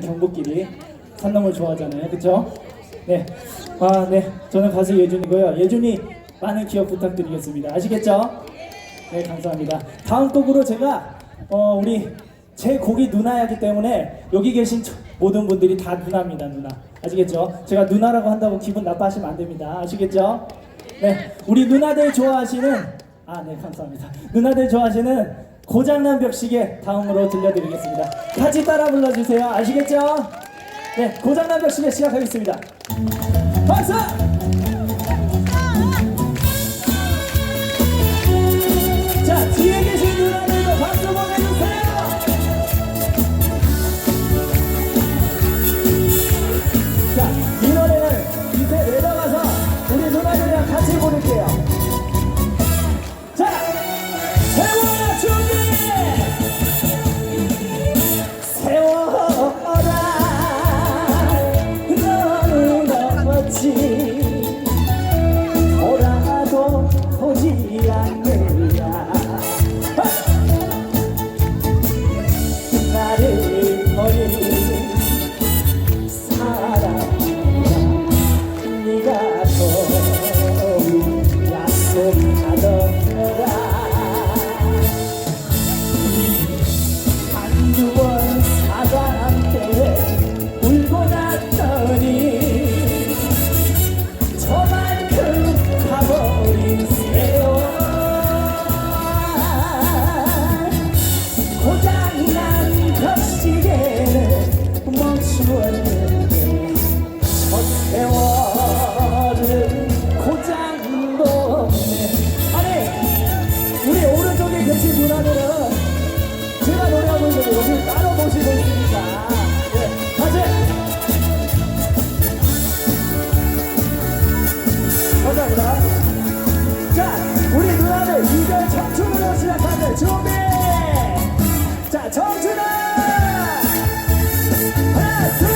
경복끼리 산 넘을 좋아하잖아요. 그쵸? 네. 아, 네. 저는 가수 예준이고요. 예준이 많은 기억 부탁드리겠습니다. 아시겠죠? 네, 감사합니다. 다음 곡으로 제가 어, 우리 제 곡이 누나이기 때문에 여기 계신 저- 모든 분들이 다 누나입니다, 누나. 아시겠죠? 제가 누나라고 한다고 기분 나빠하시면 안 됩니다. 아시겠죠? 네. 우리 누나들 좋아하시는 아, 네, 감사합니다. 누나들 좋아하시는 고장난 벽시계 다음으로 들려드리겠습니다. 같이 따라 불러주세요. 아시겠죠? 네, 고장난 벽시계 시작하겠습니다. 박수! 나오지 않느냐. 나를 버린 사람이야 네가 더 약속하더라. 안 세월은 고장도 없네. 우리 오른쪽에 계신 분하들은 제가 노래하고 있는 모습 따로 보시고 있으니까 하지. 준비! 자 청춘아! 하나 둘!